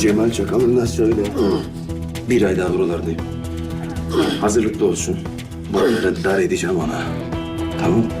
Cemal Çakalı'na söyle. Bir ay daha buralardayım. Hazırlıklı olsun. Bu arada dar edeceğim ona. Tamam mı?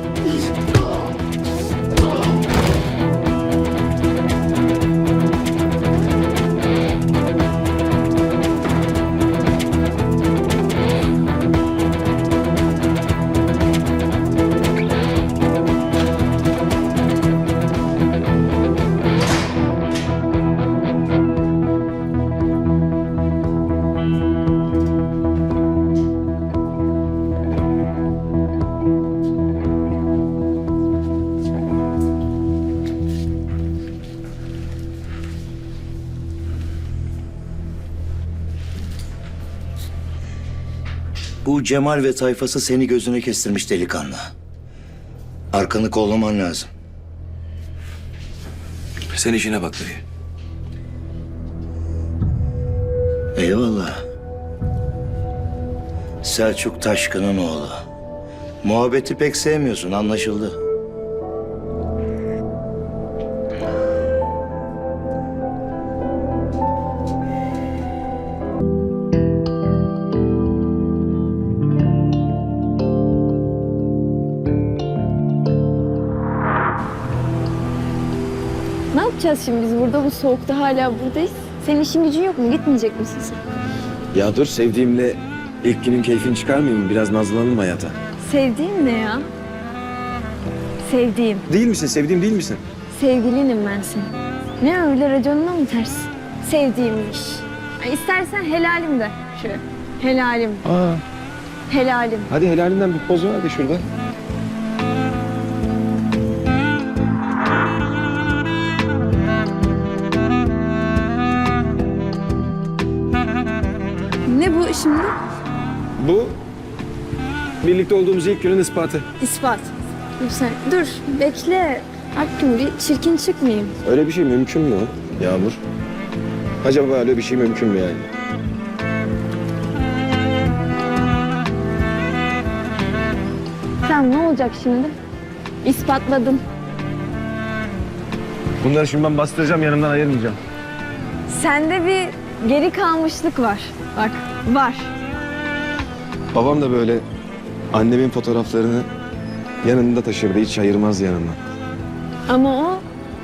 Bu Cemal ve tayfası seni gözüne kestirmiş delikanlı. Arkanı kollaman lazım. Sen işine bak dayı. Eyvallah. Selçuk Taşkın'ın oğlu. Muhabbeti pek sevmiyorsun anlaşıldı. Yapacağız şimdi biz burada bu soğukta hala buradayız? Senin işin gücün yok mu? Gitmeyecek misin sen? Ya dur sevdiğimle ilk günün keyfini çıkarmayayım? Biraz nazlanalım hayata. Sevdiğin ne ya? Sevdiğim. Değil misin? Sevdiğim değil misin? Sevgilinim ben senin. Ne öyle raconuna mı ters? Sevdiğimmiş. Ya istersen helalim de. Şöyle. Helalim. Aa, Helalim. hadi helalinden bir poz ver hadi şurada. Şimdi? Bu birlikte olduğumuz ilk günün ispatı. İspat. Sen. Dur. Bekle. Hakkım bir çirkin çıkmayayım. Öyle bir şey mümkün mü? Yağmur. Acaba öyle bir şey mümkün mü yani? Sen ne olacak şimdi? İspatladın. Bunları şimdi ben bastıracağım yanımdan ayırmayacağım. Sende bir geri kalmışlık var. Bak var. Babam da böyle annemin fotoğraflarını yanında taşırdı. Hiç ayırmaz yanından. Ama o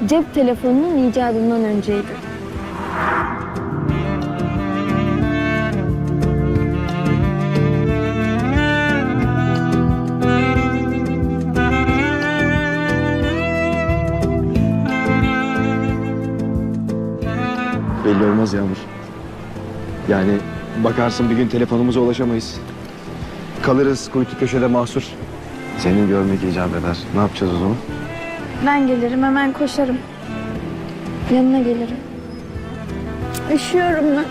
cep telefonunun icadından önceydi. Belli olmaz Yağmur. Yani bakarsın bir gün telefonumuza ulaşamayız. Kalırız kuytu köşede mahsur. Senin görmek icap eder. Ne yapacağız o zaman? Ben gelirim hemen koşarım. Yanına gelirim. Üşüyorum ben.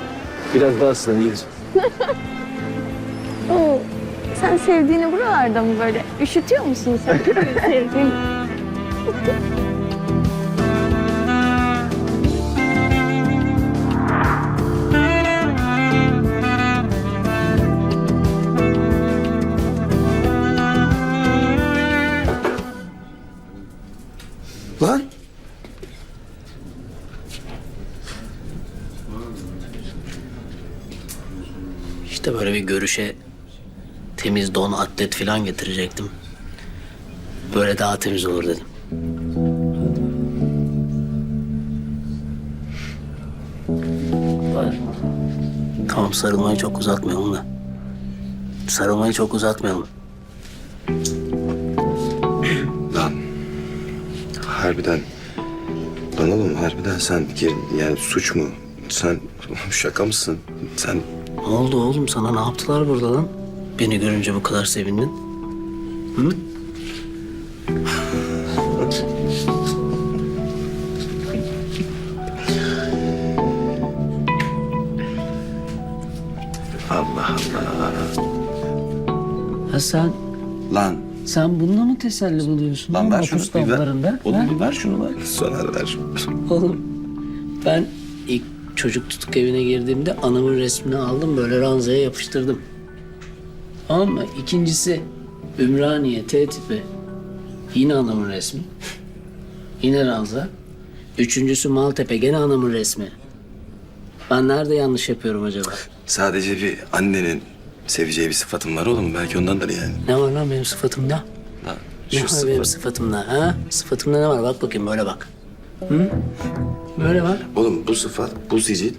Biraz daha ıslanayız. Oo, sen sevdiğini buralarda mı böyle? Üşütüyor musun sen? Sevdiğini. Görüşe temiz don, atlet falan getirecektim. Böyle daha temiz olur dedim. Tamam sarılmayı çok uzatmayalım da. Sarılmayı çok uzatmayalım. Lan. Harbiden. Lan oğlum harbiden sen yani suç mu? Sen şaka mısın? Sen Ne oldu oğlum sana ne yaptılar burada lan? Beni görünce bu kadar sevindin. Hı? Allah Allah. Ha sen, Lan. sen bununla mı teselli buluyorsun? Lan ver Nafız şunu bir ver. damlarında, ha? Oğlum bir ver şunu lan. Soner ver şunu. Oğlum ben çocuk tutuk evine girdiğimde anamın resmini aldım böyle ranzaya yapıştırdım. Tamam mı? İkincisi Ümraniye T tipi. Yine anamın resmi. Yine ranza. Üçüncüsü Maltepe gene anamın resmi. Ben nerede yanlış yapıyorum acaba? Sadece bir annenin seveceği bir sıfatım var oğlum. Belki ondandır yani. Ne var lan benim sıfatımda? Ha, Ne şu var sıfat. benim sıfatımda ha? Sıfatımda ne var? Bak bakayım böyle bak. Hı? Böyle bak. Oğlum bu sıfat, bu sicil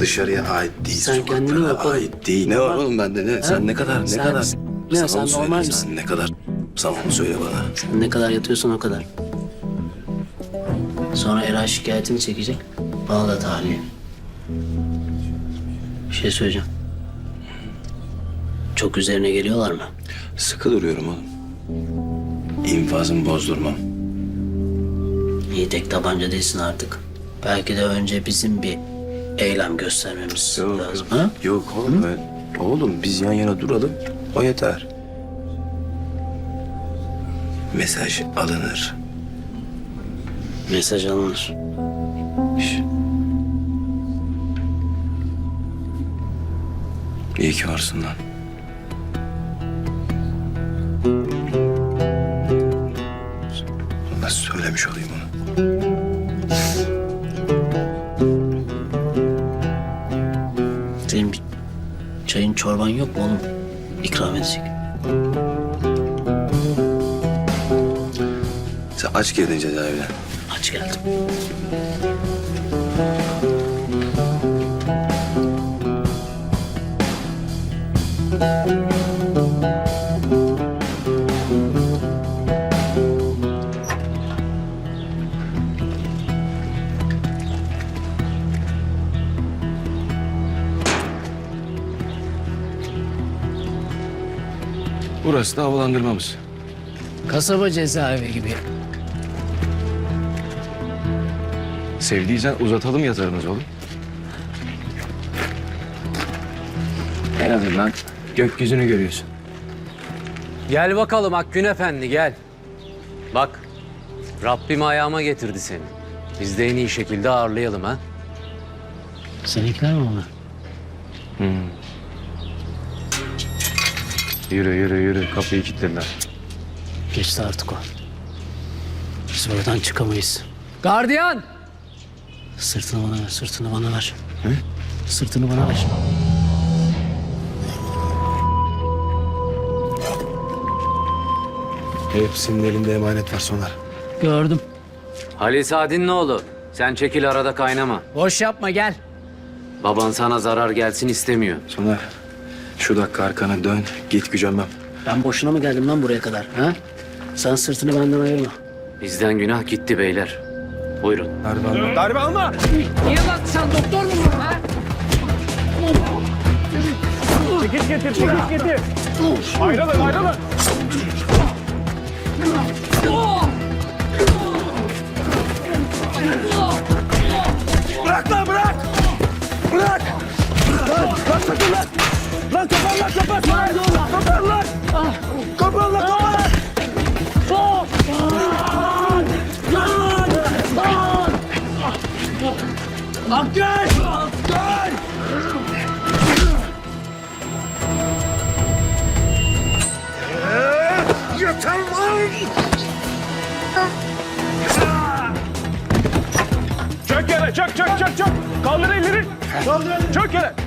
dışarıya ait değil. Sen kendine bak oğlum. ait değil. Ne var oğlum bende ne? Sen ne kadar, ne Sen- kadar? Ne, Sana sen onu söyle, normal Sen misin? ne kadar? Sen onu söyle bana. Sen ne kadar yatıyorsan o kadar. Sonra Eray şikayetini çekecek. Bana da tahliye. Bir şey söyleyeceğim. Çok üzerine geliyorlar mı? Sıkı duruyorum oğlum. İnfazımı bozdurmam. İyi tek tabanca değilsin artık. Belki de önce bizim bir eylem göstermemiz lazım. Ha? Yok oğlum ben... Oğlum biz yan yana duralım. O yeter. Mesaj alınır. Mesaj alınır. Şş. İyi ki varsın lan. Nasıl söylemiş olayım onu? Senin bir çayın çorban yok mu oğlum? İkram edecek. Sen aç girdin cezaevine. Aç geldim. Burası da havalandırmamız. Kasaba cezaevi gibi. Sevdiysen uzatalım yatarımız oğlum. En azından gökyüzünü görüyorsun. Gel bakalım Akgün Efendi gel. Bak Rabbim ayağıma getirdi seni. Biz de en iyi şekilde ağırlayalım ha. Seninkiler mi onlar? Yürü yürü yürü kapıyı kilitlediler. Geçti artık o. Biz buradan çıkamayız. Gardiyan! Sırtını bana ver, sırtını bana ver. Sırtını bana ver. Hepsinin elinde emanet var Soner. Gördüm. Halil Saad'in ne oğlu? Sen çekil arada kaynama. Boş yapma gel. Baban sana zarar gelsin istemiyor. Soner şu dakika arkana dön git gücenmem. Ben boşuna mı geldim lan buraya kadar? Ha? Sen sırtını benden ayırma. Bizden günah gitti beyler. Buyurun. Harbi Niye lan sen doktor musun ha? Çök yere, çök, çök, çök, çök. Kaldır elleri. Kaldır elleri. Çök yere.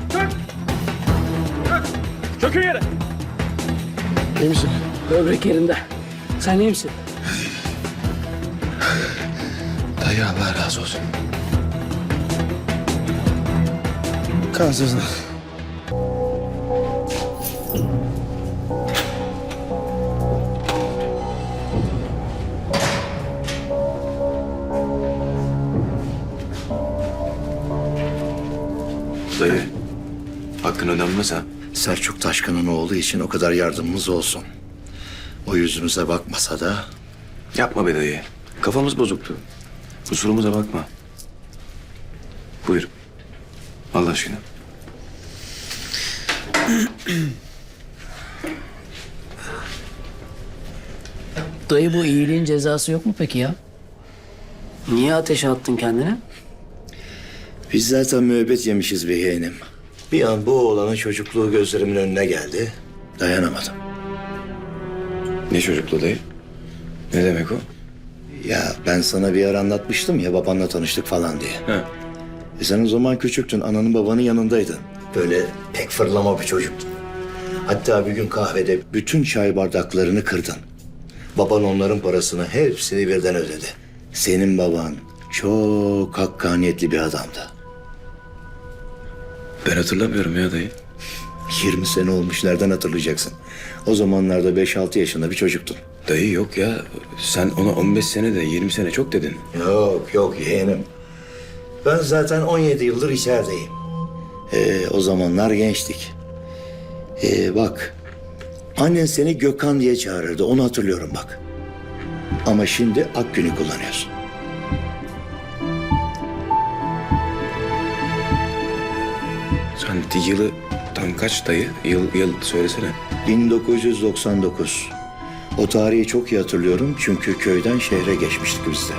Çökün yere. İyi misin? Böbrek yerinde. Sen iyi misin? Dayı Allah razı olsun. Kansızlık. Dayı, hakkın ödenmez ha. Selçuk Taşkın'ın oğlu için o kadar yardımımız olsun. O yüzümüze bakmasa da Yapma be dayı. Kafamız bozuktu. Kusurumuza bakma. Buyur. Allah aşkına. Dayı bu iyiliğin cezası yok mu peki ya? Niye ateşe attın kendine? biz zaten müebbet yemişiz bir yeğenim. Bir an bu oğlanın çocukluğu gözlerimin önüne geldi. Dayanamadım. Ne çocuklu dayı? Ne demek o? Ya ben sana bir ara anlatmıştım ya babanla tanıştık falan diye. Ha. E sen o zaman küçüktün, ananın babanın yanındaydın. Böyle pek fırlama bir çocuktun. Hatta bir gün kahvede bütün çay bardaklarını kırdın. Baban onların parasını hepsini birden ödedi. Senin baban çok hakkaniyetli bir adamdı. Ben hatırlamıyorum ya dayı. 20 sene olmuş nereden hatırlayacaksın? O zamanlarda 5-6 yaşında bir çocuktun. Dayı yok ya. Sen ona 15 sene de 20 sene çok dedin. Yok yok yeğenim. Ben zaten 17 yıldır içerideyim. Ee, o zamanlar gençtik. Ee, bak annen seni Gökhan diye çağırırdı onu hatırlıyorum bak. Ama şimdi Akgün'ü kullanıyorsun. Sen yılı tam kaç dayı? Yıl, yıl söylesene. 1999. O tarihi çok iyi hatırlıyorum çünkü köyden şehre geçmiştik biz de.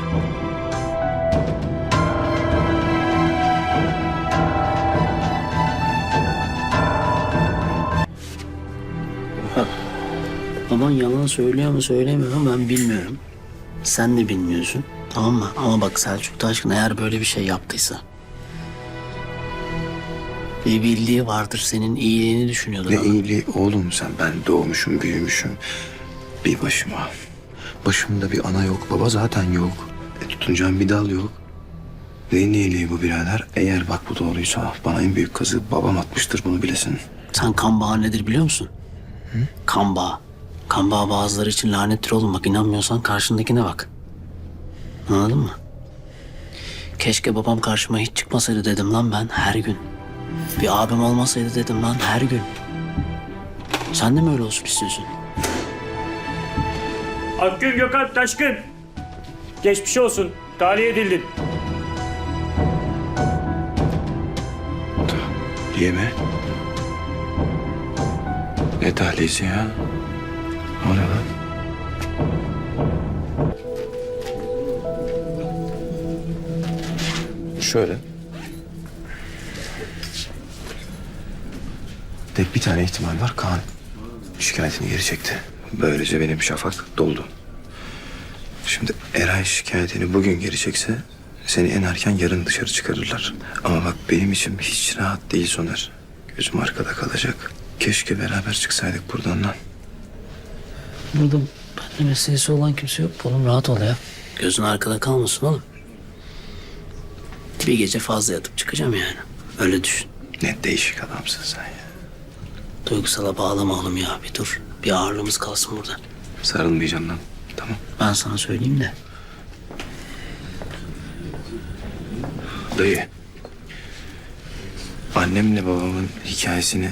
Baban yalan söylüyor mu söylemiyor mu ben bilmiyorum. Sen de bilmiyorsun. Tamam mı? Ama bak Selçuk Taşkın eğer böyle bir şey yaptıysa... Bir bildiği vardır senin iyiliğini düşünüyordur. Ne ama. iyiliği oğlum sen. Ben doğmuşum, büyümüşüm. Bir başıma. Başımda bir ana yok, baba zaten yok. E, tutunacağım bir dal yok. Neyin iyiliği bu birader? Eğer bak bu doğruysa bana en büyük kazığı babam atmıştır bunu bilesin. Sen kan bağı nedir biliyor musun? Kan bağı. Kan bağı bazıları için lanettir oğlum. Bak inanmıyorsan karşındakine bak. Anladın mı? Keşke babam karşıma hiç çıkmasaydı dedim lan ben her gün. Bir abim olmasaydı dedim lan her gün. Sen de mi öyle olsun istiyorsun? Akgün Gökhan Taşkın. Geçmiş olsun. Tahliye edildin. Diye mi? Ne tahliyesi ya? O ne lan? Şöyle. Tek bir tane ihtimal var. Kaan şikayetini geri çekti. Böylece benim şafak doldu. Şimdi Eray şikayetini bugün geri çekse seni en erken yarın dışarı çıkarırlar. Ama bak benim için hiç rahat değil Soner. Gözüm arkada kalacak. Keşke beraber çıksaydık buradan lan. Burada benimle meselesi olan kimse yok. Oğlum rahat ol ya. Gözün arkada kalmasın oğlum. Bir gece fazla yatıp çıkacağım yani. Öyle düşün. Ne değişik adamsın sen ya. Duygusala bağlama oğlum ya. Bir dur. Bir ağırlığımız kalsın burada. Sarılmayacağım lan. Tamam. Ben sana söyleyeyim de. Dayı. Annemle babamın hikayesini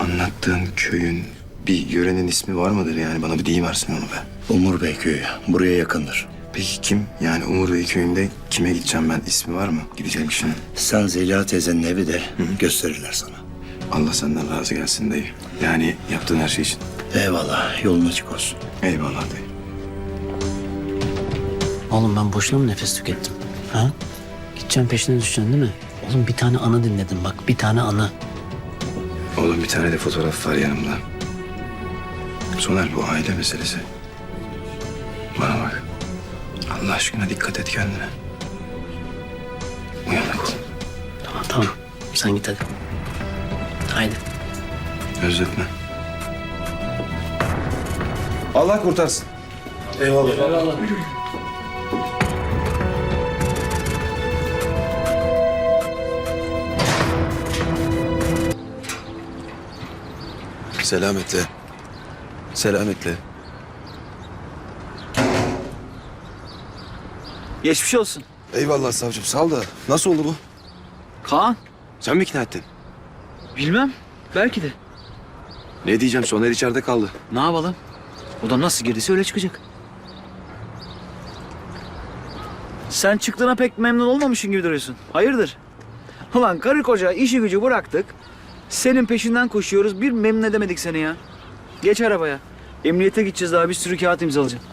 anlattığın köyün bir yörenin ismi var mıdır yani? Bana bir deyiversin onu be. Umur Bey köyü buraya yakındır. Peki kim? Yani Umur Bey köyünde kime gideceğim ben? İsmi var mı? Gideceğim kişinin. Sen Zeliha teyzenin evi de gösterirler sana. Allah senden razı gelsin dayı. Yani yaptığın her şey için. Eyvallah yolun açık olsun. Eyvallah dayı. Oğlum ben boşuna mı nefes tükettim? Ha? Gideceğim peşine düşeceksin değil mi? Oğlum bir tane anı dinledim bak. Bir tane anı. Oğlum bir tane de fotoğraf var yanımda. Soner bu aile meselesi. Bana bak. Allah aşkına dikkat et kendine. Uyanık ol. Tamam tamam. Sen git hadi. Haydi. Özletme. Allah kurtarsın. Selametle. Selametle. Geçmiş olsun. Eyvallah savcım sağ ol da. Nasıl oldu bu? Kaan? Sen mi ikna ettin? Bilmem. Belki de. Ne diyeceğim Soner içeride kaldı. Ne yapalım? O da nasıl girdiyse öyle çıkacak. Sen çıktığına pek memnun olmamışsın gibi duruyorsun. Hayırdır? Ulan karı koca işi gücü bıraktık. Senin peşinden koşuyoruz. Bir memnun edemedik seni ya. Geç arabaya. Emniyete gideceğiz daha bir sürü kağıt imzalayacağım.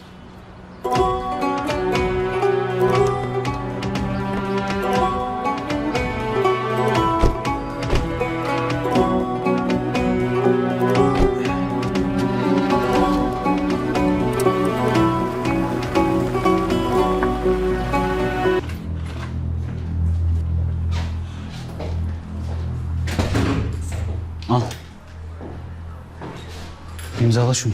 İmzala şunu.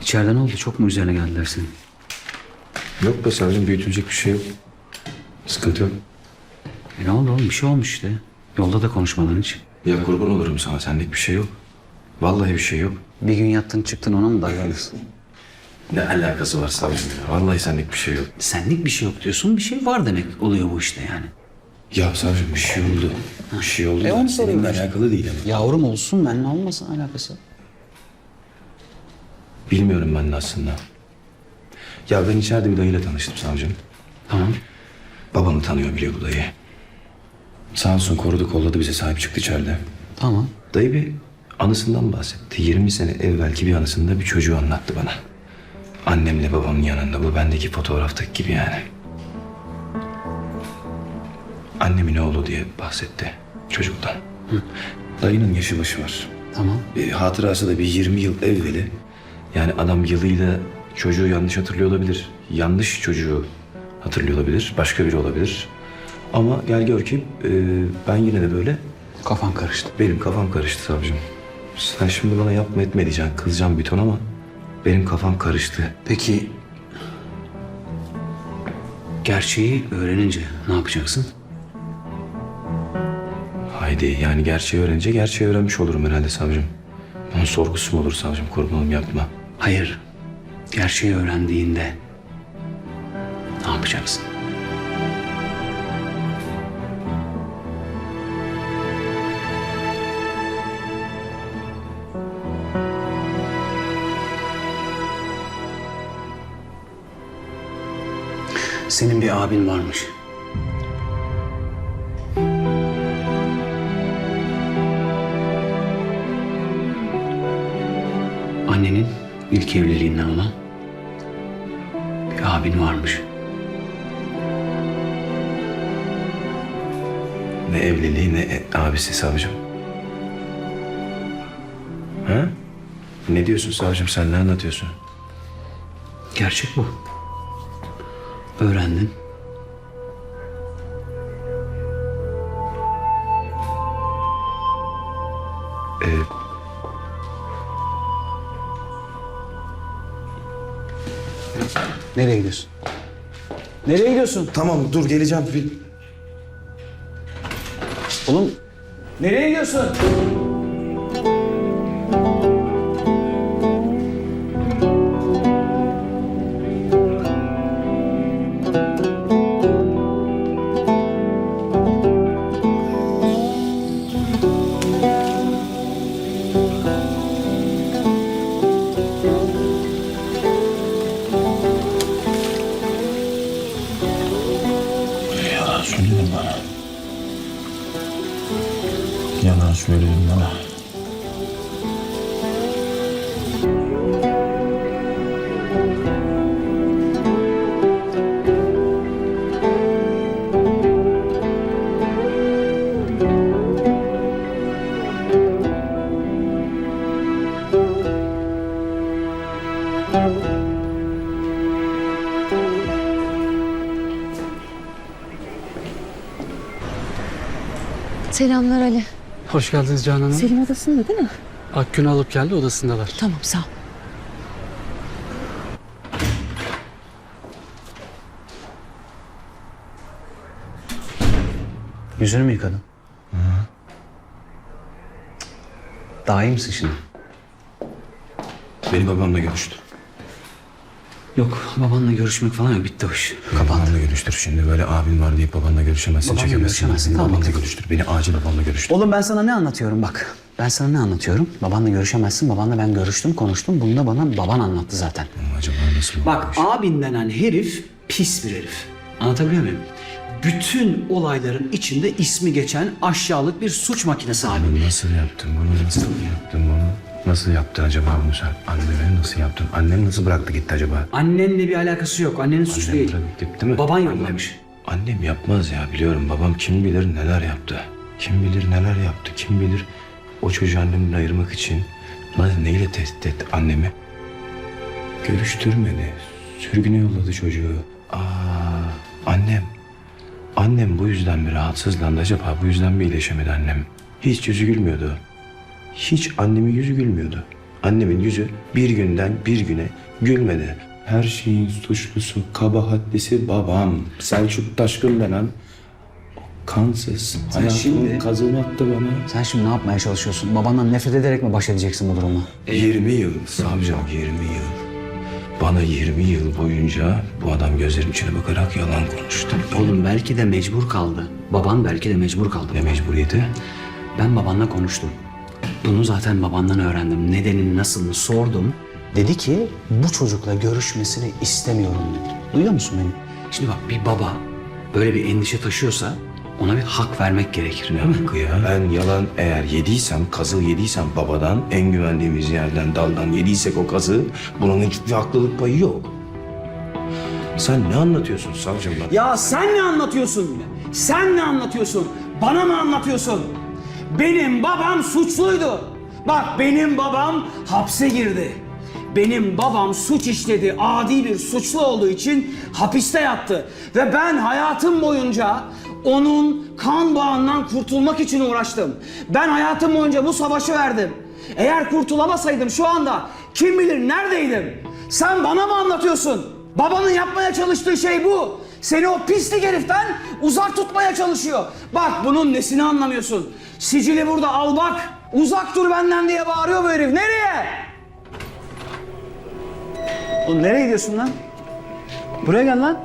İçeride ne oldu? Çok mu üzerine geldiler senin? Yok be savcım büyütülecek bir şey yok. Sıkıntı yok. E ne oldu oğlum? Bir şey olmuş işte. Yolda da konuşmadan hiç. Ya kurban olurum sana senlik bir şey yok. Vallahi bir şey yok. Bir gün yattın çıktın ona mı darlanırsın? Ne alakası var savcım ya? Vallahi senlik bir şey yok. Senlik bir şey yok diyorsun. Bir şey var demek oluyor bu işte yani. Ya savcım bir şey oldu. Bir şey oldu. E, da onu seninle işte. alakalı değil ama. Yavrum olsun benimle olmasın alakası. Bilmiyorum ben de aslında. Ya ben içeride bir dayıyla tanıştım savcım. Tamam. Babamı tanıyor biliyor bu dayı. Sağ olsun korudu kolladı bize sahip çıktı içeride. Tamam. Dayı bir anısından bahsetti. 20 sene evvelki bir anısında bir çocuğu anlattı bana. Annemle babamın yanında bu bendeki fotoğraftaki gibi yani. Annemin oğlu diye bahsetti çocuktan. Dayının yaşı başı var. Tamam. Bir hatırası da bir 20 yıl evveli. Yani adam yılıyla çocuğu yanlış hatırlıyor olabilir. Yanlış çocuğu hatırlıyor olabilir. Başka biri olabilir. Ama gel gör ki e, ben yine de böyle Kafan karıştı. benim kafam karıştı savcım. Sen şimdi bana yapma etme diyeceksin. Kızacağım bir ton ama benim kafam karıştı. Peki gerçeği öğrenince ne yapacaksın? Haydi yani gerçeği öğrenince gerçeği öğrenmiş olurum herhalde savcım. Bunun sorgusu mu olur savcım? Kurbanım yapma. Hayır. Gerçeği öğrendiğinde ne yapacaksın? Senin bir abin varmış. İlk evliliğinden olan bir abin varmış. Ne evliliği ne e- abisi savcım. Ha? Ne diyorsun savcım sen ne anlatıyorsun? Gerçek bu. Öğrendin. Nereye gidiyorsun? Nereye gidiyorsun? tamam dur geleceğim. Bir... Oğlum nereye gidiyorsun? Selamlar Ali. Hoş geldiniz Canan Hanım. Selim odasında değil mi? Akgün alıp geldi odasındalar. Tamam sağ ol. Yüzünü mü yıkadın? Daha iyi misin şimdi? Beni babamla görüştür. Yok babanla görüşmek falan yok bitti o iş. Kapandı. Babamla görüştür şimdi böyle abin var deyip babanla görüşemezsin. Babanla çekemezsin. görüşemezsin, tamam, Babanla görüştür. Beni acil babamla görüştür. Oğlum ben sana ne anlatıyorum bak. Ben sana ne anlatıyorum? Babanla görüşemezsin. Babanla ben görüştüm, konuştum. Bunu da bana baban anlattı zaten. Ama Acaba nasıl Bak abin denen herif pis bir herif. Anlatabiliyor muyum? Bütün olayların içinde ismi geçen aşağılık bir suç makinesi abi. Bunu nasıl yaptın bunu? Nasıl yaptın bunu? Nasıl yaptın acaba bunu sen? Anneme nasıl yaptın? Annem nasıl bıraktı gitti acaba? Annenle bir alakası yok. Annenin suçu Annem değil. bırakıp gitti mi? Baban yollamış. Annem yapmaz ya biliyorum. Babam kim bilir neler yaptı. Kim bilir neler yaptı. Kim bilir o çocuğu annemden ayırmak için ne- neyle tehdit etti annemi? Görüştürmedi. Sürgüne yolladı çocuğu. Aa, annem. Annem bu yüzden mi rahatsızlandı acaba? Bu yüzden mi iyileşemedi annem? Hiç yüzü gülmüyordu. Hiç annemin yüzü gülmüyordu. Annemin yüzü bir günden bir güne gülmedi. Her şeyin suçlusu, kabahatlisi babam. Selçuk Taşkın denen kansız. Sen Hayatımın şimdi- kazığını attı bana. Sen şimdi ne yapmaya çalışıyorsun? Babandan nefret ederek mi baş edeceksin bu durumla? 20 yıl savcım 20 yıl. Bana 20 yıl boyunca bu adam gözlerim içine bakarak yalan konuştu. Oğlum belki de mecbur kaldı. Baban belki de mecbur kaldı. Ne mecburiyeti? Ben babanla konuştum. Bunu zaten babandan öğrendim. Nedenini, nasılını sordum. Dedi ki bu çocukla görüşmesini istemiyorum dedi. Duyuyor musun beni? Şimdi bak bir baba böyle bir endişe taşıyorsa ona bir hak vermek gerekir mi? Hakkı ya. Ben yalan eğer yediysem, kazığı yediysem babadan, en güvendiğimiz yerden, daldan yediysek o kazığı, bunun hiçbir haklılık payı yok. Sen ne anlatıyorsun savcım lan? Ya sen ne anlatıyorsun? Sen ne anlatıyorsun? Bana mı anlatıyorsun? Benim babam suçluydu. Bak benim babam hapse girdi. Benim babam suç işledi, adi bir suçlu olduğu için hapiste yattı. Ve ben hayatım boyunca onun kan bağından kurtulmak için uğraştım. Ben hayatım boyunca bu savaşı verdim. Eğer kurtulamasaydım şu anda kim bilir neredeydim? Sen bana mı anlatıyorsun? Babanın yapmaya çalıştığı şey bu. Seni o pislik heriften uzak tutmaya çalışıyor. Bak bunun nesini anlamıyorsun. Sicili burada al bak. Uzak dur benden diye bağırıyor bu herif. Nereye? Oğlum nereye gidiyorsun lan? Buraya gel lan.